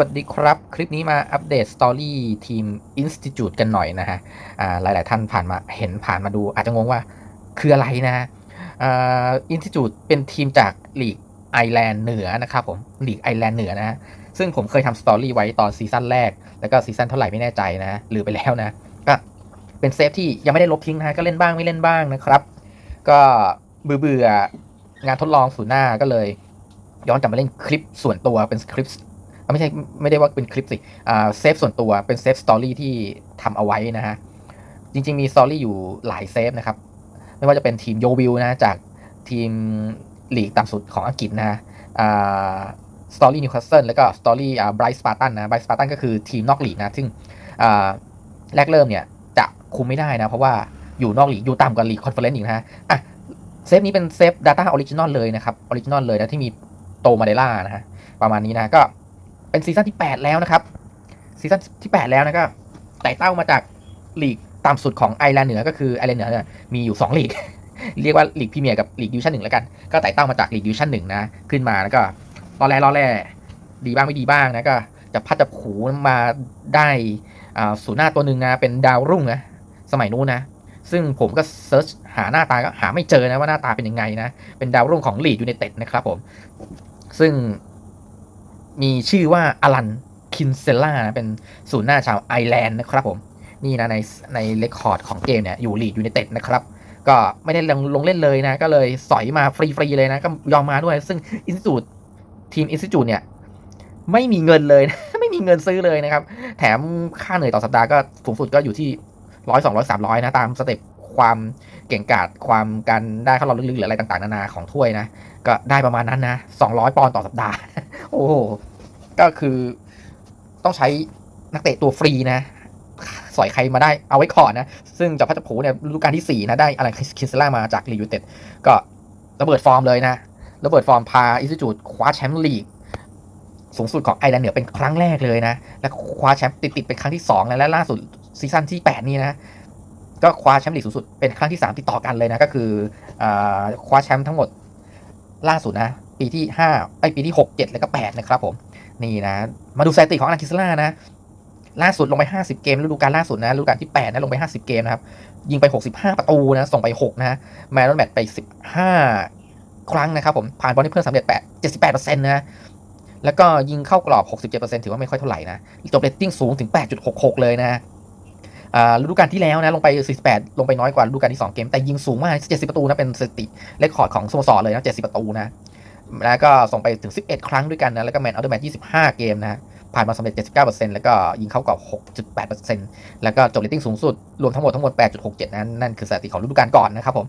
สวัสดีครับ คลิปนี้มาอัปเดตสตอรี่ทีม Institute กันหน่อยนะฮะอ่าหลาย ๆ ท่านผ่านมาเห็นผ่านมาดู อาจจะงงว่าคืออะไรนะอ่า Institute เป็นทีมจากลีกไอแลนด์เหนือนะครับผมลีกไอแลนด์เหนือนะฮะซึ่งผมเคยทำสตอรี่ไว้ตอนซีซั่นแรก แล้วก็ซีซั่นเท่าไหร่ไม่แน่ใจนะหรือไปแล้วนะ ก็เป็นเซฟที่ยังไม่ได้ลบทิ้งนะก็เล่นบ้างไม่เล่นบ้างนะครับ ก็เบื่อๆงานทดลองศูนย์หน้าก็เลย ย้อนกลับมาเล่นคลิปส่วนตัวเป็นคลิป ไม่ใช่ไม่ได้ว่าเป็นคลิปสิเซฟส่วนตัวเป็นเซฟสตอรี่ที่ทำเอาไว้นะฮะ จริง ๆ มีสตอรี่อยู่หลายเซฟนะครับ ไม่ว่าจะเป็นทีมโยวิลนะจากทีมลีกต่ำสุดของอังกฤษนะฮะสตอรี่นิวคาสเซิลแล้วก็สตอรี่ไบรท์สปาร์ตันนะไบรท์สปาร์ตันก็คือทีมนอกลีกนะ ซึ่งแรกเริ่มเนี่ยจะคุมไม่ได้นะ เพราะว่าอยู่นอกลีกอยู่ต่ำกว่าลีกคอนเฟอเรนซ์อีกนะฮะอะเซฟนี้เป็นเซฟ Data Original เลยนะครับออริจินอลเลยนะที่มีโตมาเดล่านะฮะประมาณนี้นะก็ เป็นซีซั่นที่ 8 แล้วนะครับซีซั่นที่ 8 แล้วนะก็ไต่เต้ามาจากลีกต่ำสุดของไอร์แลนด์เหนือก็คือไอร์แลนด์เหนือเนี่ยมีอยู่2ลีกเรียกว่าลีกพรีเมียร์กับลีกดิวิชั่นหนึ่งแล้วกัน ก็ไต่เต้ามาจากลีกดิวิชั่นหนึ่งนะขึ้นมาแล้วก็รอแร่รอแร่ดีบ้างไม่ดีบ้างนะก็จะพัดจะผูมาได้อ่าศูนย์หน้าตัวหนึ่งนะเป็นดาวรุ่งนะสมัยนู้นนะซึ่งผมก็เซิร์ชหาหน้าตาก็หาไม่เจอนะว่าหน้าตาเป็นยังไงนะเป็นดาวรุ่งของลีดยูไนเต็ดนะครับผมซึ่ง มีชื่อว่าอลันคินเซล่าเป็นศูนย์หน้าชาวไอร์แลนด์นะครับผม นี่นะในในเรคคอร์ดของเกมเนี่ยอยู่ลีดยูไนเต็ดนะครับ ก็ไม่ได้ลงลงเล่นเลยนะ ก็เลยสอยมาฟรี ๆ เลยนะ ก็ยอมมาด้วย ซึ่งอินส i ูดทีมอินส i ูดเนี่ย ไม่มีเงินเลยนะ ไม่มีเงินซื้อเลยนะครับ แถมค่าเหนื่อยต่อสัปดาห์ก็สูงสุดก็อยู่ที่ร้อยสองร้อยสามร้อยนะ ตามสเต็ปความเก่งกาจความการได้เข้ารอบลึกๆหรืออะไรต่างๆ นานาของถ้วยนะ ก็ได้ประมาณนั้นนะสองร้อยปอนด์ต่อสัปดาห์ โอ้โห ก็คือต้องใช้นักเตะตัวฟรีนะ สอยใครมาได้เอาไว้ก่อนนะ ซึ่งจากพัชผูเนี่ยฤดูกาลที่ 4 นะ ได้อะไรคินเซล่ามาจากลียูเต็ดก็ระเบิดฟอร์มเลยนะ ระเบิดฟอร์มพาอิสจูดคว้าแชมป์ลีก สูงสุดของไอร์แลนด์เหนือเป็นครั้งแรกเลยนะ และคว้าแชมป์ติดๆเป็นครั้งที่ 2 แล้วและล่าสุดซีซั่นที่ 8 นี้นะก็คว้าแชมป์ลีกสูงสุดเป็นครั้งที่ 3 ติดต่อกันเลยนะ ก็คืออาคว้าแชมป์ทั้งหมดล่าสุดนะ ปีที่5ไอปีที่ 6 7 แล้วก็8นะครับผม นี่นะ มาดูสถิติของอาร์คิสล่านะล่าสุดลงไป 50 เกมฤดูกาลล่าสุดนะฤดูกาลที่ 8 นะ ลงไป 50 เกมนะครับ ยิงไป 65 ประตูนะ ส่งไป 6 นะแมนนแมตไป 15 ครั้งนะครับผม ผ่านบอลให้เพื่อนสำเร็จ8 78%นต์นะ แล้วก็ยิงเข้ากรอบ 67%ถือว่าไม่ค่อยเท่าไหร่นะ จบเรตติ้งสูงถึง 8.66 เลยนะฤดูกาลที่แล้วนะลงไป 48 ลงไปน้อยกว่าฤดูกาลที่ 2 เกม แต่ยิงสูงมาก 70 ประตูนะ เป็นสถิติเรคคอร์ดของสโมสรเลยนะ 70 ประตูนะ แล้วก็ส่งไปถึง 11 ครั้งด้วยกันนะ แล้วก็แมนเอาเดอร์แมน25 เกมนะผ่านมาสำเร็จ 79%แล้วก็ยิงเข้ากรอบ 6.8%แล้วก็จบเรตติ้งสูงสุด รวมทั้งหมดทั้งหมด 8.67 นั้นนั่นคือสถิติของฤดูกาลก่อนนะครับผม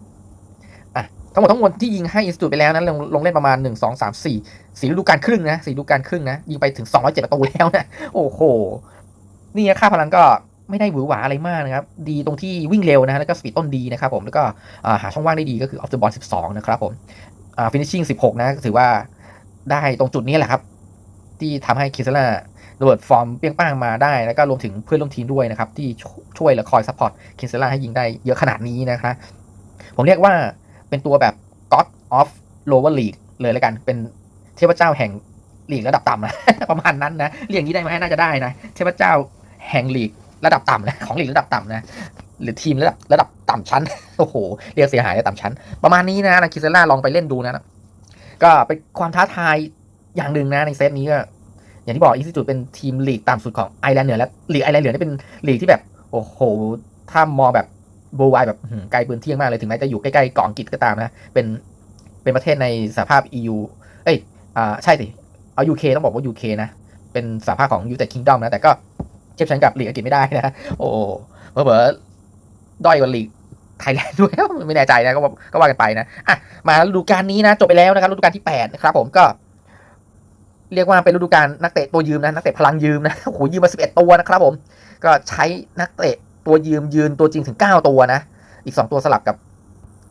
อะทั้งหมดทั้งมวลที่ยิงให้อินสตูดไปแล้วนั้นลงลงเล่นประมาณ 1 2 3 4 4ฤดูกาลครึ่งนะ4ฤดูกาลครึ่งนะ ยิงไปถึง 207 ประตูแล้วนะ โอ้โห นี่ค่าพลังก็ไม่ได้หวือหวาอะไรมากนะครับ ดีตรงที่วิ่งเร็วนะแล้วก็สปีดต้นดีนะครับผม แล้วก็หาช่องว่างได้ดีก็คือออฟเดอะบอล12 นะครับผม ฟินิชชิ่ง16นะถือว่าได้ตรงจุดนี้แหละครับ ที่ทำให้คิสล่าระเบิดฟอร์มเปี้ยงป้างมาได้แล้วก็รวมถึงเพื่อนร่วมทีมด้วยนะครับ ที่ช่วยและคอยซัพพอร์ตคิสล่าให้ยิงได้เยอะขนาดนี้นะครับผมเรียกว่าเป็นตัวแบบ God of Lower League เลยแล้วกัน เป็นเทพเจ้าแห่งลีกระดับต่ำนะ ประมาณนั้นนะเรียกอย่างนี้ได้ไหมน่าจะได้นะ เทพเจ้าแห่งลีกระดับต่ำนะของลีกระดับต่ำนะ หรือทีมระดับระดับต่ำชั้น โอ้โห เรียกเสียหายในต่ำชั้น ประมาณนี้นะนะคิเซล่าลองไปเล่นดูนะ ก็เป็นความท้าทายอย่างหนึ่งนะในเซตนี้ก็อย่างที่บอกอินสติจูดเป็นทีมลีกต่ำสุดของไอร์แลนด์เหนือและลีกไอร์แลนด์เหนือนี่เป็นลีกที่แบบ โอ้โห ถ้ามองแบบโบวายแบบไกลปืนเที่ยงมากเลยถึงแม้จะอยู่ใกล้ๆเกาะอังกฤษก็ตามนะ เป็นเป็นประเทศในสหภาพ EU เอ้ยอ่าใช่สิเอา UK ต้องบอกว่า UK นะเป็นสหภาพของ United Kingdom นะแต่ก็เทียบชั้นกับลีกอังกฤษไม่ได้นะ โอ้เผลอๆ ด้อยกว่าลีกไทยแลนด์ด้วยไม่แน่ใจนะก็ก็ว่ากันไปนะอะมาฤดูกาลนี้นะจบไปแล้วนะครับฤดูกาลที่8นะครับผมก็ เรียกว่าเป็นฤดูกาลนักเตะตัวยืมนะนักเตะพลังยืมนะโอ้โหยืมมา 11 ตัวนะครับ ผม ก็ใช้นักเตะตัวยืมยืนตัวจริงถึง 9 ตัวนะ อีก 2 ตัวสลับกับ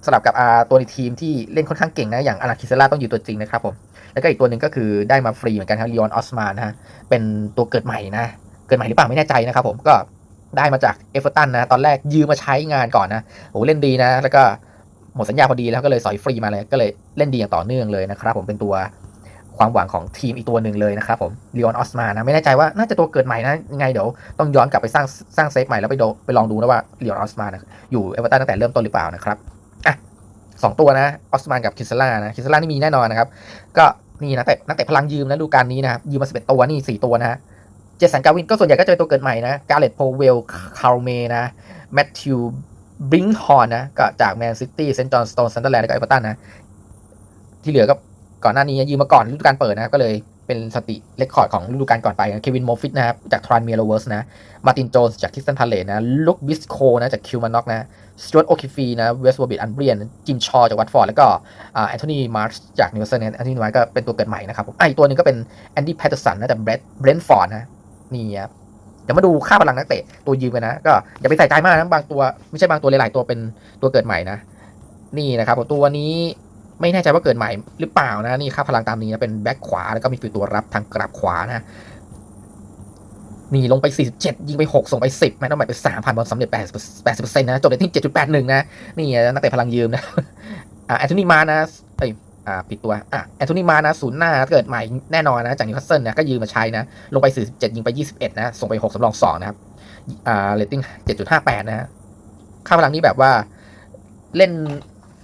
สลับกับอาตัวในทีมที่เล่นค่อนข้างเก่งนะอย่างอาราคิเซล่าต้องอยู่ตัวจริงนะครับผมแล้วก็อีกตัวหนึ่งก็คือได้มาฟรีเหมือนกันครับลีออนออสมานนะฮะเป็นตัวเกิดใหม่นะเกิดใหม่หรือเปล่าไม่แน่ใจนะครับผมก็ ได้มาจากเอฟเวอร์ตันนะ ตอนแรกยืมมาใช้งานก่อนนะโอ้เล่นดีนะ แล้วก็หมดสัญญาพอดีแล้วก็เลยสอยฟรีมาเลย ก็เลยเล่นดีอย่างต่อเนื่องเลยนะครับ ผมเป็นตัวความหวังของทีมอีกตัวหนึ่งเลยนะครับผมลีออนออสมานะ ไม่แน่ใจว่าน่าจะตัวเกิดใหม่นะยังไงเดี๋ยวต้องย้อนกลับไปสร้างสร้างเซฟใหม่แล้วไปดูไปลองดูนะว่าลีออนออสมานะอยู่เอเวอร์ตันตั้งแต่เริ่มต้นหรือเปล่านะครับอะสองตัวนะออสมานกับคิสล่านะคิสล่านี่มีแน่นอนนะครับ ก็นี่นักเตะนักเตะพลังยืมนะดูการนี้นะครับยืมมาสิบเอ็ดตัวนี่สี่ตัวนะฮะ เจสันกาวินก็ส่วนใหญ่ก็จะเป็นตัวเกิดใหม่นะการเลตโพเวลคาร์เมนะแมทธิวบริงฮอนนะก็จากแมนซิตี้เซนต์จอห์นสโตนซันเดอร์แลนด์และก็เอเวอร์ตันนะ ที่เหลือก็ก่อนหน้านี้ยืมมาก่อนฤดูกาลเปิดนะก็เลยเป็นสติเรคคอร์ดของฤดูกาลก่อนไปเควินโมฟิตนะครับจากทรานเมียโรเวิร์สนะมาตินโจนส์จากทิสตันพาเลตนะลุคบิสโคนะจากคิวมาน็อกนะสจวตโอคิฟีนะเวสต์วอร์บิทอันเบรียนจิมชอจากวัตฟอร์ดแล้วก็แอนโทนีมาร์ชจากนิวเซิลเนี่ยแอนโทนีมาร์ชก็เป็นตัวเกิดใหม่นะครับผมอะอีกตัวนึงก็เป็นแอนดี้แพตเตอร์สันนะจากเบรดเบรนฟอร์ดนะ นี่ครับเดี๋ยวมาดูค่าพลังนักเตะตัวยืมกันนะ ก็อย่าไปใส่ใจมากนะบางตัวไม่ใช่บางตัวหลายๆตัวเป็นตัวเกิดใหม่นะ นี่นะครับตัวนี้ไม่แน่ใจว่าเกิดใหม่หรือเปล่านะนี่ค่าพลังตามนี้นะเป็นแบ็คขวาแล้วก็มีฟิลตัวรับทางกลับขวานะนี่ลงไป 47 ยิงไป 6 ส่งไป 10แม่ต้องหมายไป 3,000บอลสำเร็จ80%นะจบเรตติ้ง7.81 นะ นี่นักเตะพลังยืมนะอ่าแอนโทนีมานะ อ่าปิดตัวอะแอนโทนีมานะศูนย์หน้าเกิดใหม่แน่นอนนะจากนิวคาสเซิลนะก็ยืมมาใช้นะ ลงไป 47 ยิงไป 21 นะ ส่งไป 6สำรอง2นะครับอ่าเรตติ้ง 7.58 นะค่าพลังนี้แบบว่าเล่น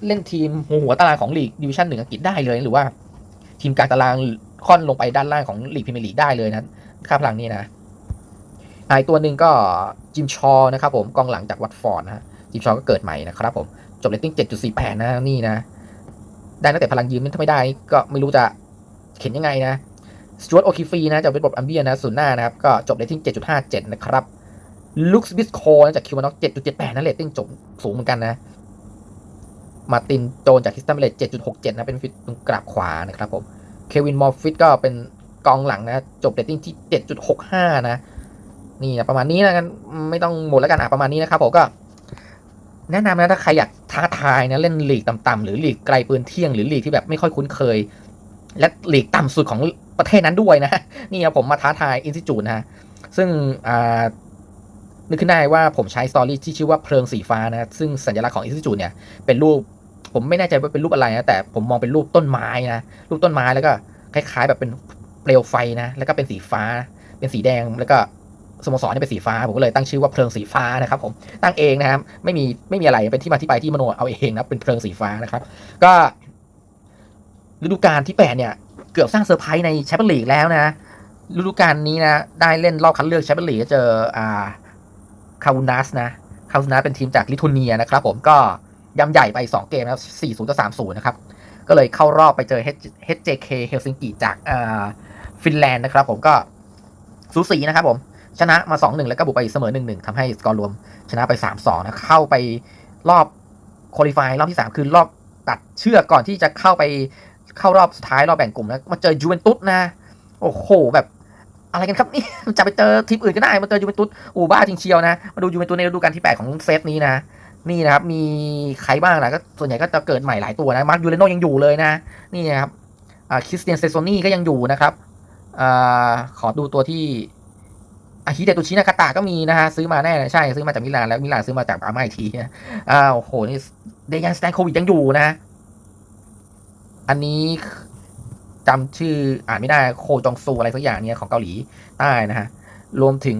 เล่นทีมหัวตารางของลีกดิวิชั่นหนึ่งอังกฤษได้เลย หรือว่า ทีมกลางตารางค่อนลงไปด้านล่างของลีกพรีเมียร์ลีกได้เลยนะค่าพลังนี้นะอีกตัวหนึ่งก็จิมชอนะครับผมกองหลังจากวัตฟอร์ดนะฮะจิมชอก็เกิดใหม่นะครับผมจบเรตติ้ง 7.48 นะนี่นะ ได้นักเตะพลังยืมถ้าไม่ได้ก็ไม่รู้จะเข็นยังไงนะสจวตโอคิฟีนะจากเวสต์บอมอัมเบียนะศูนย์หน้านะครับ ก็จบเรตติ้ง 7.57 นะครับลุคส์บิสโคนะจากคิวมานอก7.78 นะเรตติ้งจบสูงเหมือนกันนะ มาตินโจนจากคิสตันเบลต7.67 นะ เป็นฟิตตรงกราบขวานะครับผม เควินมอร์ฟิตก็เป็นกองหลังนะ จบเรตติ้งที่ 7.65 นะ นี่นะประมาณนี้นะกันไม่ต้องหมดแล้วกันอะประมาณนี้นะครับผมก็ แนะนำนะถ้าใครอยากท้าทายนะเล่นลีกต่ำๆหรือลีกไกลปืนเที่ยงหรือลีกที่แบบไม่ค่อยคุ้นเคย และลีกต่ำสุดของประเทศนั้นด้วยนะนี่นะผมมาท้าทายอินสติจูดนะซึ่งนึกขึ้นได้ว่าผมใช้สตอรี่ที่ชื่อว่าเพลิงสีฟ้านะซึ่งสัญลักษณ์ของอินสติจูดเนี่ยเป็นรูปผมไม่แน่ใจว่าเป็นรูปอะไรนะแต่ผมมองเป็นรูปต้นไม้นะรูปต้นไม้แล้วก็คล้าย ๆ แบบเป็นเปลวไฟนะแล้วก็เป็นสีฟ้า เป็นสีแดงแล้วก็ สโมสรเนี่ยเป็นสีฟ้าผมก็เลยตั้งชื่อว่าเพลิงสีฟ้านะครับผมตั้งเองนะครับไม่มีไม่มีอะไรเป็นที่มาที่ไปที่มโนเอาเองนะเป็นเพลิงสีฟ้านะครับ ก็ฤดูกาลที่แปดเนี่ยเกือบสร้างเซอร์ไพรส์ในแชมเปี้ยนลีกแล้วนะฤดูกาลนี้นะ ได้เล่นรอบคัดเลือกแชมเปี้ยนลีกเจออ่าคาวูนัสนะคาวูนัสเป็นทีมจากลิทัวเนียนะครับผมก็ยำใหญ่ไป 2 เกมนะครับ4-0ต่อ3-0 นะครับ ก็เลยเข้ารอบไปเจอ HJK เฮลซิงกิจากอ่าฟินแลนด์นะครับผมก็สูสีนะครับผม ชนะมา 2-1 แล้วก็บุกไปเสมอ 1-1ทำให้สกอร์รวมชนะไป 3-2 นะเข้าไปรอบคุริฟายรอบที่ 3 คือรอบตัดเชือกก่อนที่จะเข้าไปเข้ารอบสุดท้ายรอบแบ่งกลุ่มนะมาเจอยูเวนตุสนะ โอ้โหแบบอะไรกันครับนี่จะไปเจอทีมอื่นก็ได้มาเจอยูเวนตุสอูบ้าจริงเชียวนะ มาดูยูเวนตุสในฤดูกาลที่ 8 ของเซตนี้นะ นี่นะครับ มีใครบ้างล่ะก็ส่วนใหญ่ก็จะเกิดใหม่หลายตัวนะมาร์คยูเรโนยังอยู่เลยนะ นี่นะครับคริสเตียนเซโซนี่ก็ยังอยู่นะครับอขอดูตัวที่ อาฮิเดตุชินากาตะก็มีนะฮะซื้อมาแน่ใช่ซื้อมาจากมิลานแล้วมิลานซื้อมาจากบาร์มาอีกทีนะอ้าวโหนี่เดยันสแตนโควิดยังอยู่นะ อันนี้จำชื่ออ่านไม่ได้โคจองซูอะไรสักอย่างเนี่ยของเกาหลีใต้นะฮะ รวมถึง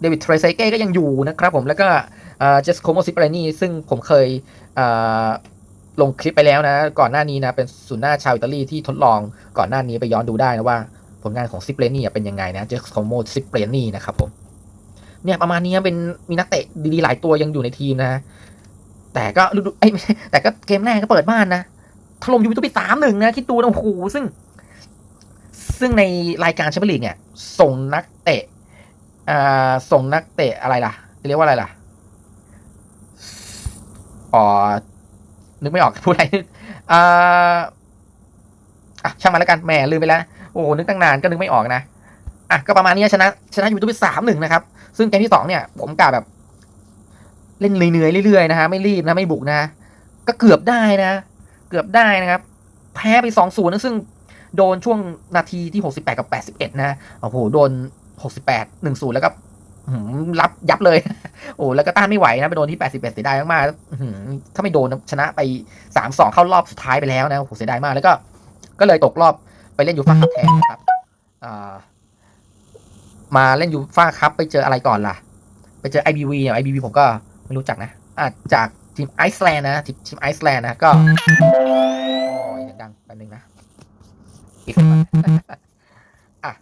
เดวิดเทรเซเก้ก็ยังอยู่นะครับผมแล้วก็เจสโคโมซิปเรนี่ซึ่งผมเคยลงคลิปไปแล้วนะ ก่อนหน้านี้นะ เป็นศูนย์หน้าชาวอิตาลีที่ทดลองก่อนหน้านี้ไปย้อนดูได้นะว่า ผลงานของซิปเรนี่เป็นยังไงนะเจสโคโมซิปเรนี่นะครับผมเนี่ยประมาณนี้เป็นมีนักเตะดีๆหลายตัวยังอยู่ในทีมนะ แต่ก็ดูเอ้ไม่ใช่แต่ก็เกมแรกก็เปิดบ้านนะถล่มยูเวนตุสไปสามหนึ่งนะคิดดูนะโอ้โหซึ่ง ซึ่งในรายการแชมเปี้ยนลีกเนี่ย ส่งนักเตะอ่าส่งนักเตะอะไรล่ะจะเรียกว่าอะไรล่ะอ๋อนึกไม่ออกพูดอะไรอ่าอะช่างมันแล้วกันแหมลืมไปแล้ว โอ้โหนึกตั้งนานก็นึกไม่ออกนะอะก็ประมาณนี้ชนะชนะยูเวนตุสไปสามหนึ่งนะครับ ซึ่งเกมที่สองเนี่ย ผมกะแบบ เล่นเหนื่อยๆเรื่อยๆนะฮะไม่รีบนะไม่บุกนะ ก็เกือบได้นะ เกือบได้นะครับ แพ้ไปสองศูนย์นะซึ่งโดนช่วงนาทีที่68กับ81นะโอ้โหโดน68 1 0แปดหนึ่งศูนย์แล้วก็รับยับเลย โอ้แล้วก็ต้านไม่ไหวนะ ไปโดนที่ 81เสียดายมากๆถ้าไม่โดนชนะไป 3-2 เข้ารอบสุดท้ายไปแล้วนะโอ้โหเสียดายมาก แล้วก็ ก็เลยตกรอบ ไปเล่นยูฟ่าคัพแทนนะครับมาเล่นยูฟ่าคัพไปเจออะไรก่อนล่ะ ไปเจอ IBV อะ IBV ผมก็ไม่รู้จักนะอะจากทีมไอซ์แลนด์นะทีมทีมไอซ์แลนด์นะก็โอ้ยดังแป๊บนึงนะอีกอะ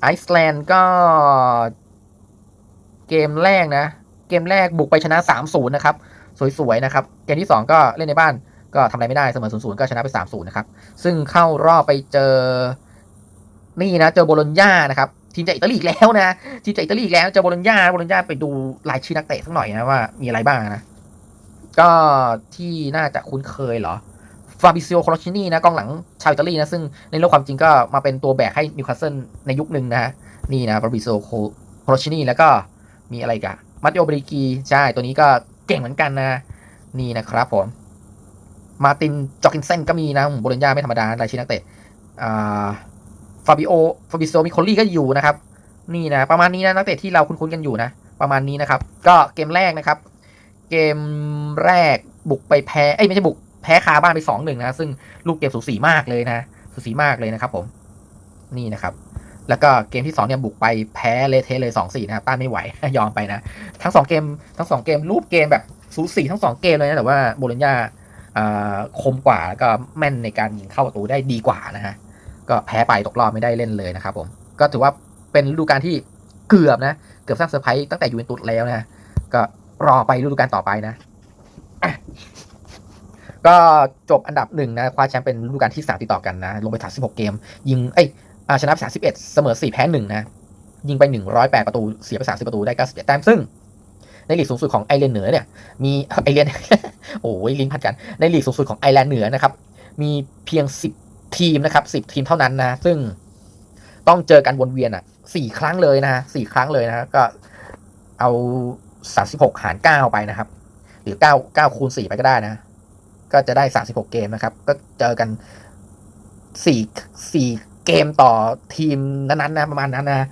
ไอซ์แลนด์ก็เกมแรกนะ เกมแรกบุกไปชนะ 3-0 นะครับ สวยๆ นะครับ เกมที่ 2 ก็เล่นในบ้าน ก็ทำอะไรไม่ได้เสมอ0-0ก็ชนะไป3-0นย์นะครับ ซึ่งเข้ารอบไปเจอ นี่นะ เจอโบโลญญานะครับ ทีมจากอิตาลีอีกแล้วนะ ทีมจากอิตาลีอีกแล้ว เจอโบโลญญาโบโลญญาไปดูรายชื่อนักเตะสักหน่อยนะว่ามีอะไรบ้างนะ ก็ที่น่าจะคุ้นเคยเหรอ ฟาบิซิโอ โคลชินีนะกองหลังชาวอิตาลีนะ ซึ่งในโลกความจริงก็มาเป็นตัวแบกให้นิวคาสเซิลในยุคหนึ่งนะนี่นะ ฟาบิซิโอ โคลชินีแล้วก็มีอะไรกันมัตโอบริกี ใช่ ตัวนี้ก็เก่งเหมือนกันนะ นี่นะครับผม มาตินจอกินเซนก็มีนะโบโลญญาไม่ธรรมดารายชื่อนักเตะฟาบิโอฟาบิโซมิโคลี่ก็อยู่นะครับ นี่นะ ประมาณนี้นะนักเตะที่เราคุ้นๆกันอยู่นะ ประมาณนี้นะครับ ก็เกมแรกนะครับ เกมแรกบุกไปแพ้เอ้ยไม่ใช่บุกแพ้คาบ้านไปสองหนึ่งนะซึ่งลูกเกมสูสีมากเลยนะ สูสีมากเลยนะครับ ผมนี่นะครับ แล้วก็เกมที่สองเนี่ยบุกไปแพ้เลเทเลยสองสี่นะครับต้านไม่ไหวยอมไปนะ ทั้งสองเกมทั้งสองเกมรูปเกมแบบสูสีทั้งสองเกมเลยนะแต่ว่าโบโลญญา คมกว่าแล้วก็แม่นในการยิงเข้าประตูได้ดีกว่านะฮะก็แพ้ไปตกรอบไม่ได้เล่นเลยนะครับผมก็ถือว่าเป็นฤดูกาลที่เกือบนะ เกือบสร้างเซอร์ไพรส์ตั้งแต่ยูเวนตุสแล้วนะก็รอไปฤดูกาลต่อไปนะะก็จบอันดับหนึ่งนะ คว้าแชมป์เป็นฤดูกาลที่สามติดต่อกันนะ ลงไปถาสิบหกเกม ยิง เอ้ยชนะสามสิบเอ็ดเสมอสี่แพ้หนึ่งนะ ยิงไปหนึ่งร้อยแปดประตู เสียไปสามสิบประตูได้เก้าสิบเจ็ดแต้มซึ่ง ในลีกสูงสุดของไอร์แลนด์เหนือเนี่ยมีไอร์แลนด์โอ้ยลิ้นพัดกันในลีกสูงสุดของไอร์แลนด์เหนือนะครับ มีเพียงสิบทีมนะครับสิบทีมเท่านั้นนะซึ่งต้องเจอกันวนเวียนอะสี่ครั้งเลยนะสี่ครั้งเลยนะก็เอาสามสิบหกหารเก้าไปนะครับ หรือเก้าเก้าคูณสี่ไปก็ได้นะ ก็จะได้สามสิบหกเกมนะครับ ก็เจอกันสี่สี่เกมต่อทีมนั้นๆนะประมาณนั้นนะ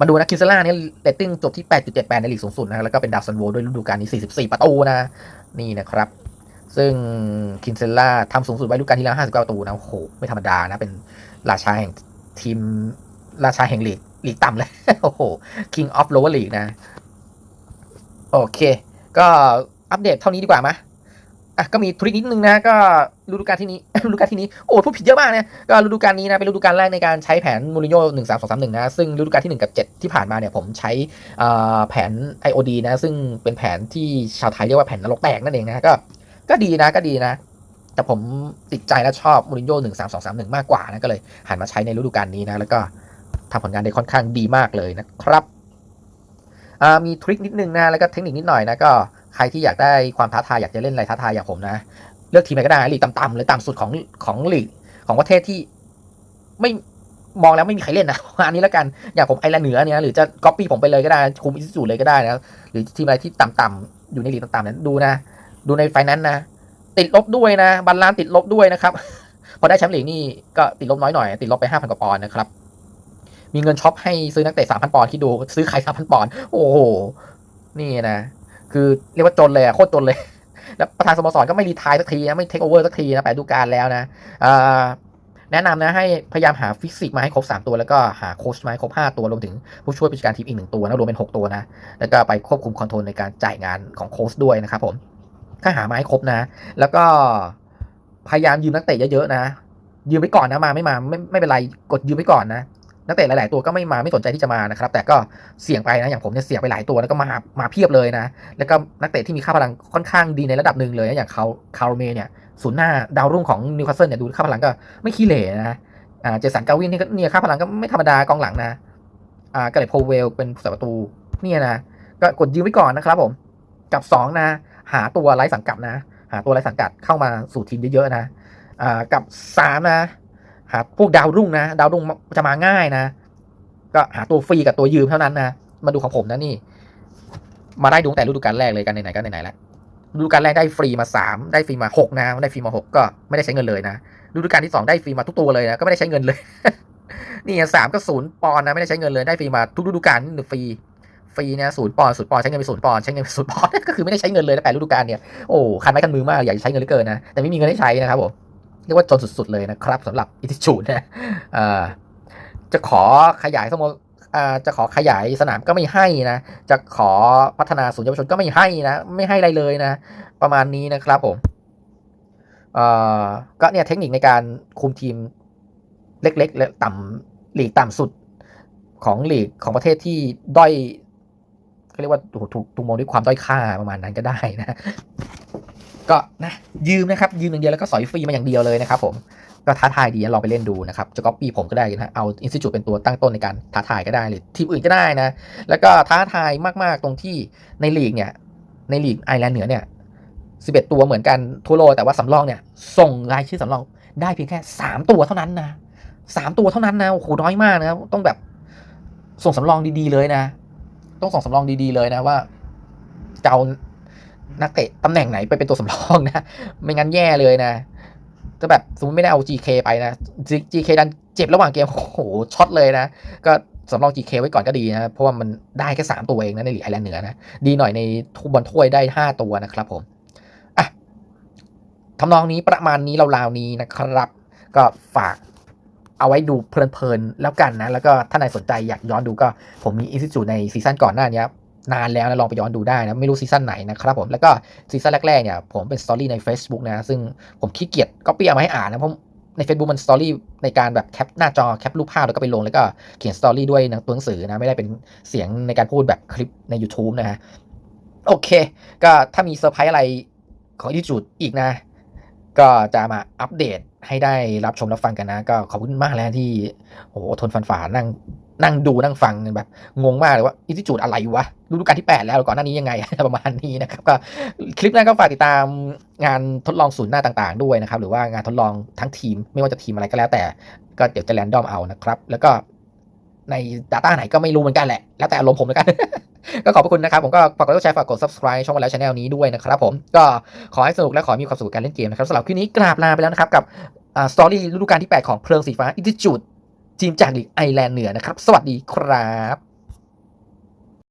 มาดูนะคินเซล่าเนี่ยเรตติ้งจบที่ 8.78 ในลีกสูงสุดนะแล้วก็เป็นดาวซันโวด้วยฤดูกาลนี้ 44 ประตูนะ นี่นะครับ ซึ่งคินเซล่าทำสูงสุดไว้ฤดูกาลที่แล้ว 59 ประตูนะโอ้โหไม่ธรรมดานะ เป็นราชาแห่งทีมราชาแห่งลีกลีกต่ำเลย โอ้โห King of Lower League นะ โอเค ก็อัปเดตเท่านี้ดีกว่าไหมอะก็มีทริคนิดนึงนะ ก็ฤดูกาลที่นี้ ฤดูกาลที่นี้โอ้พูดผิดเยอะมากนะก็ฤดูกาลนี้นะเป็นฤดูกาลแรกในการใช้แผนมูรินโญ่หนึ่งสามสองสามหนึ่งนะซึ่งฤดูกาลที่หนึ่งกับเจ็ดที่ผ่านมาเนี่ยผมใช้แผน IOD นะ ซึ่งเป็นแผนที่ชาวไทยเรียกว่าแผนนรกแตกนั่นเองนะก็ก็ดีนะก็ดีนะ แต่ผมติดใจและชอบมูรินโญ่หนึ่งสามสองสามหนึ่งมากกว่านะก็เลยหันมาใช้ในฤดูกาลนี้นะแล้วก็ทำผลงานได้ค่อนข้างดีมากเลยนะครับมีทริคนิดนึงนะแล้วก็เทคนิคนิดหน่อยนะก็ใครที่อยากได้ความท้าทายอยากจะเล่นอะไรท้าทายอย่างผมนะ เลือกทีมไหนก็ได้ลีกต่ำๆเลยต่ำสุดของของลีกของประเทศที่ไม่มองแล้วไม่มีใครเล่นนะอันนี้แล้วกันอย่างผมไอร์แลนด์เหนือเนี่ยหรือจะก๊อปปี้ผมไปเลยก็ได้คุมอิสจูเลยก็ได้นะหรือทีมอะไรที่ต่ำๆอยู่ในลีกต่ำๆนั้นดูนะ ดูในไฟนั้นนะ ติดลบด้วยนะบัลลานติดลบด้วยนะครับ พอได้แชมป์ลีกนี่ก็ติดลบน้อยหน่อย ติดลบไปห้าพันกว่าปอนด์นะครับ มีเงินช็อปให้ซื้อนักเตะสามพันปอนด์คิดดูซื้อใครสามพันปอนด์โอ้โหนี่นะ คือเรียกว่าจนเลยอะโคตรจนเลย แล้วประธานสโมสรก็ไม่รีทายสักทีนะไม่เทคโอเวอร์สักทีนะแปดดูกาลแล้วนะแนะนำนะให้พยายามหาฟิสิกส์มาให้ครบ 3 ตัว แล้วก็หาโค้ชมาให้ครบ 5 ตัวรวมถึงผู้ช่วยผู้จัดการทีมอีกหนึ่งตัวนะรวมเป็น 6 ตัวนะ แล้วก็ไปควบคุมคอนโทรลในการจ่ายงานของโค้ชด้วยนะครับผมถ้าหามาให้ครบนะ แล้วก็พยายามยืมนักเตะเยอะๆนะยืมไว้ก่อนนะมาไม่มาไม่ไม่เป็นไรกดยืมไว้ก่อนนะ นักเตะหลาย ๆ ตัวก็ไม่มาไม่สนใจที่จะมานะครับ แต่ก็เสี่ยงไปนะอย่างผมเนี่ยเสี่ยงไปหลายตัวแล้วก็มามาเพียบเลยนะ แล้วก็นักเตะที่มีค่าพลังค่อนข้างดีในระดับหนึ่งเลยนะอย่างเขาคาร์เมเนี่ยศูนย์หน้าดาวรุ่งของนิวคาสเซิลเนี่ยดูค่าพลังก็ไม่ขี้เหร่นะอ่าเจสันกาวินนี่ก็เนี่ยค่าพลังก็ไม่ธรรมดากองหลังนะอ่ากาเลตโพเวลเป็นผู้สาประตูเนี่ยนะก็กดยืมไว้ก่อนนะครับผมกับสองนะ หาตัวไร้สังกัดนะ หาตัวไร้สังกัดเข้ามาสู่ทีมเยอะๆนะอ่ากับสามนะ หาพวกดาวรุ่งนะ ดาวรุ่งจะมาง่ายนะ ก็หาตัวฟรีกับตัวยืมเท่านั้นนะ มาดูของผมนะนี่ มาได้ดูตั้งแต่ฤดูกาลแรกเลยกันไหนๆก็ไหนๆแล้วฤดูกาลแรกได้ฟรีมาสามได้ฟรีมาหกนะ ได้ฟรีมาหกก็ไม่ได้ใช้เงินเลยนะฤดูกาลที่สองได้ฟรีมาทุกตัวเลยนะ ก็ไม่ได้ใช้เงินเลย นี่สามก็ศูนย์ปอนนะไม่ได้ใช้เงินเลย ได้ฟรีมาทุกฤดูกาลนี่ฟรี ฟรีนะศูนย์ปอนศูนย์ปอนใช้เงินไปศูนย์ปอนใช้เงินไปศูนย์ปอนก็คือไม่ได้ใช้เงินเลยนะแปดฤดูกาลเนี่ย โอ้คันไม้กันมือมากอยากจะใช้เงินเหลือเกินนะ แต่ไม่มีเงินให้ใช้นะครับผม เรียกว่าจนสุด ๆ เลยนะครับสำหรับอิทิจูดนะจะขอขยายสโมจะขอขยายสนามก็ไม่ให้นะ จะขอพัฒนาศูนย์เยาวชนก็ไม่ให้นะ ไม่ให้อะไรเลยนะ ประมาณนี้นะครับผมก็เนี่ยเทคนิคในการคุมทีมเล็กๆและต่ำหลีกต่ำสุดของหลีกของประเทศที่ด้อยเขาเรียกว่าถูกถูกถูกมองด้วยความด้อยค่าประมาณนั้นก็ได้นะ ก็นะยืมนะครับยืมอย่างเดียวแล้วก็สอยฟรีมาอย่างเดียวเลยนะครับผมก็ท้าทายดีลองไปเล่นดูนะครับจะก๊อปปี้ผมก็ได้นะเอาอินสติจูเป็นตัวตั้งต้นในการท้าทายก็ได้หรือทีมอื่นก็ได้นะแล้วก็ท้าทายมากๆตรงที่ในลีกเนี่ยในลีกไอร์แลนด์เหนือเนี่ย11 ตัวเหมือนกันทั่วโลกแต่ว่าสำรองเนี่ยส่งรายชื่อสำรองได้เพียงแค่ 3 ตัวเท่านั้นนะสามตัวเท่านั้นนะโอ้โหน้อยมากนะต้องแบบส่งสำรองดีๆเลยนะ ต้องส่งสำรองดีๆเลยนะว่าจะเอา นักเตะตำแหน่งไหนไปเป็นตัวสำรองนะ ไม่งั้นแย่เลยนะจะแบบสมมติไม่ได้เอา GK ไปนะ GK ดันเจ็บระหว่างเกมโอ้โหช็อตเลยนะ ก็สำรอง GK ไว้ก่อนก็ดีนะ เพราะว่ามันได้แค่ 3 ตัวเองนะในลีกไอแลนด์เหนือนะ ดีหน่อยในทุบอลถ้วยได้ 5 ตัวนะครับผมอะทำนองนี้ประมาณนี้ราวๆนี้นะครับ ก็ฝากเอาไว้ดูเพลินๆแล้วกันนะ แล้วก็ถ้านายสนใจอยากย้อนดูก็ผมมีอินสติจูในซีซั่นก่อนหน้านี้ นานแล้วนะลองไปย้อนดูได้นะไม่รู้ซีซั่นไหนนะครับผมแล้วก็ซีซั่นแรกๆเนี่ยผมเป็นสตอรี่ใน Facebook นะ ซึ่งผมขี้เกียจก็เปียมาให้อ่านนะเพราะใน Facebook มันสตอรี่ในการแบบแคปหน้าจอแคปรูปภาพแล้วก็ไปลงแล้วก็เขียนสตอรี่ด้วยหนังตัวหนังสือนะไม่ได้เป็นเสียงในการพูดแบบคลิปใน YouTube นะฮะโอเค ก็ถ้ามีเซอร์ไพรส์อะไรของอินสติจูอีกนะ ก็จะมาอัปเดตให้ได้รับชมรับฟังกันนะ ก็ขอบคุณมากแล้วที่โอ้โหทนฟันฝ่านั่ง นั่งดูนั่งฟังกันแบบงงมากเลยว่าอิสติจูดอะไรวะฤดูกาลที่ 8 แล้วก่อนหน้านี้ยังไง ประมาณนี้นะครับก็คลิปหน้าก็ฝากติดตามงานทดลองศูนย์หน้าต่างๆ ด้วยนะครับ หรือว่างานทดลองทั้งทีม ไม่ว่าจะทีมอะไรก็แล้วแต่ ก็เดี๋ยวจะแรนดอมเอานะครับ แล้วก็ใน Data ไหนก็ไม่รู้เหมือนกันแหละ แล้วแต่อารมณ์ผมแล้วกัน ก็ขอบคุณนะครับ ผมก็ฝากกดไลค์แชร์ฝากกด subscribe ช่องวันแล้วช anel นี้ด้วยนะครับผมก็ขอให้สนุกและขอมีความสุขกับการเล่นเกมนะครับสำหรับคลิปนี้กราบลาไปแล้วนะครับกับสตอรี่ฤดูกาลที่ 8 ของเพลิงสีฟ้าอิทิจูด ทีมจากลีกไอแลนด์เหนือนะครับ สวัสดีครับ